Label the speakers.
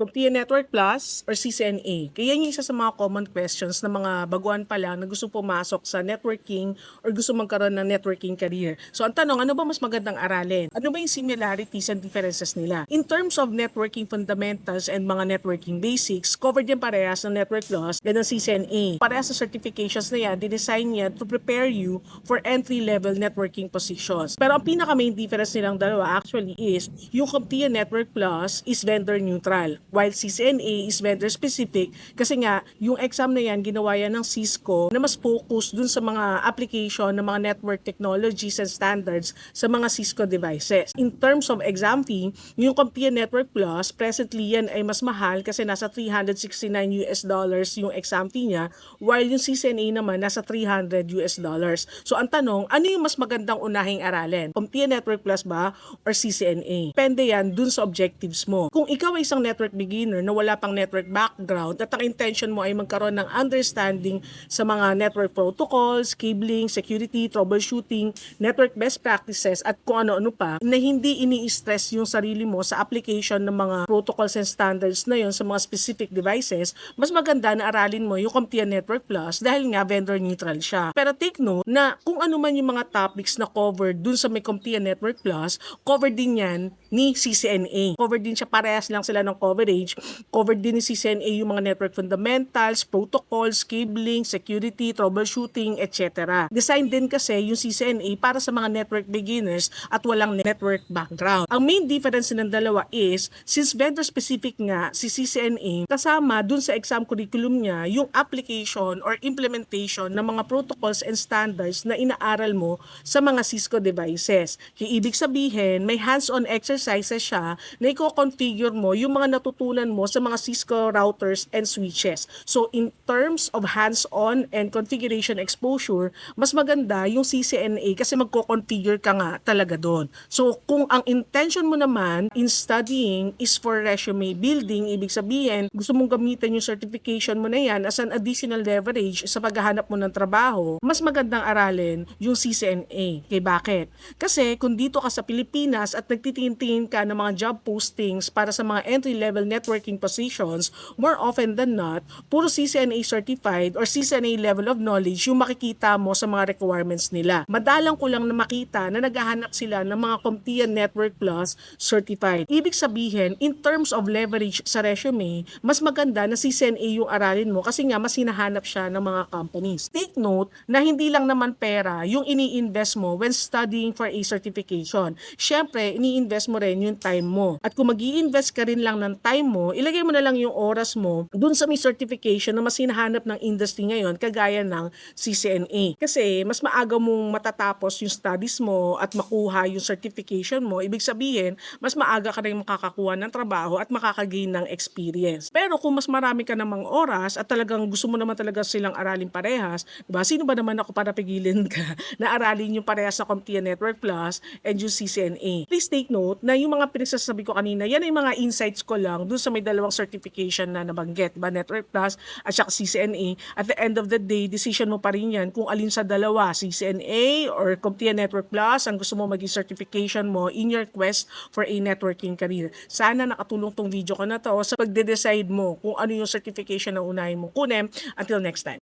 Speaker 1: CompTIA Network Plus or CCNA? Kaya yan yung isa sa mga common questions ng mga baguhan pa lang na gusto pumasok sa networking or gusto magkaroon ng networking career. So ang tanong, ano ba mas magandang aralin? Ano ba yung similarities and differences nila? In terms of networking fundamentals and mga networking basics, covered yan parehas ng Network Plus and ng CCNA. Parehas sa certifications na yan, dinesign yan to prepare you for entry-level networking positions. Pero ang pinaka main difference nilang dalawa actually is yung CompTIA Network Plus is vendor neutral while CCNA is vendor specific kasi nga yung exam na yan ginawa yan ng Cisco na mas focus dun sa mga application ng mga network technologies and standards sa mga Cisco devices. In terms of exam fee, yung CompTIA Network Plus presently yan ay mas mahal kasi nasa 369 US dollars yung exam fee niya while yung CCNA naman nasa 300 US dollars. So ang tanong, ano yung mas magandang unahing aralin? CompTIA Network Plus ba or CCNA? Depende yan dun sa objectives mo. Kung ikaw ay isang network beginner na wala pang network background at ang intention mo ay magkaroon ng understanding sa mga network protocols, cabling, security, troubleshooting, network best practices at kung ano-ano pa na hindi ini-stress yung sarili mo sa application ng mga protocols and standards na yon sa mga specific devices, mas maganda na aralin mo yung CompTIA Network Plus dahil nga vendor neutral siya. Pero take note na kung ano man yung mga topics na covered dun sa may CompTIA Network Plus, covered din yan ni CCNA. Covered din siya, parehas lang sila ng coverage. Covered din ni CCNA yung mga network fundamentals, protocols, cabling, security, troubleshooting, etc. Design din kasi yung CCNA para sa mga network beginners at walang network background. Ang main difference ng dalawa is, since vendor specific nga si CCNA, kasama dun sa exam curriculum niya yung application or implementation ng mga protocols and standards na inaaral mo sa mga Cisco devices. Kaya ibig sabihin, may hands-on exercises siya na i-configure mo yung mga natutunan mo sa mga Cisco routers and switches. So in terms of hands-on and configuration exposure, mas maganda yung CCNA kasi magko-configure ka nga talaga doon. So kung ang intention mo naman in studying is for resume building, ibig sabihin, gusto mong gamitin yung certification mo na yan as an additional leverage sa paghahanap mo ng trabaho, mas magandang aralin yung CCNA. Kaya bakit? Kasi kung dito ka sa Pilipinas at nagtitingin ka ng mga job postings para sa mga entry-level networking positions, more often than not, puro CCNA certified or CCNA level of knowledge yung makikita mo sa mga requirements nila. Madalang ko lang na makita na naghahanap sila ng mga CompTIA Network Plus certified. Ibig sabihin, in terms of leverage sa resume, mas maganda na CCNA yung aralin mo kasi nga mas hinahanap siya ng mga companies. Take note na hindi lang naman pera yung ini-invest mo when studying for a certification. Siyempre, ini-invest mo rin yung time mo. At kung mag invest ka rin lang ng time mo, ilagay mo na lang yung oras mo dun sa may certification na mas hinahanap ng industry ngayon, kagaya ng CCNA. Kasi mas maaga mong matatapos yung studies mo at makuha yung certification mo, ibig sabihin, mas maaga ka rin makakakuha ng trabaho at makakagain ng experience. Pero kung mas marami ka namang oras at talagang gusto mo naman talaga silang aralin parehas, diba? sino ba naman ako para pigilin ka na aralin yung parehas sa CompTIA Network Plus and yung CCNA. Please take note na yung mga pinagsasabi ko kanina, yan ay mga insights ko lang dun sa may dalawang certification na nabanggit, ba Network Plus at saka CCNA. At the end of the day, decision mo pa rin yan kung alin sa dalawa, CCNA or CompTIA Network Plus, ang gusto mo maging certification mo in your quest for a networking career. Sana nakatulong tong video ko na to sa pagde-decide mo kung ano yung certification na unahin mo kunin. Until next time.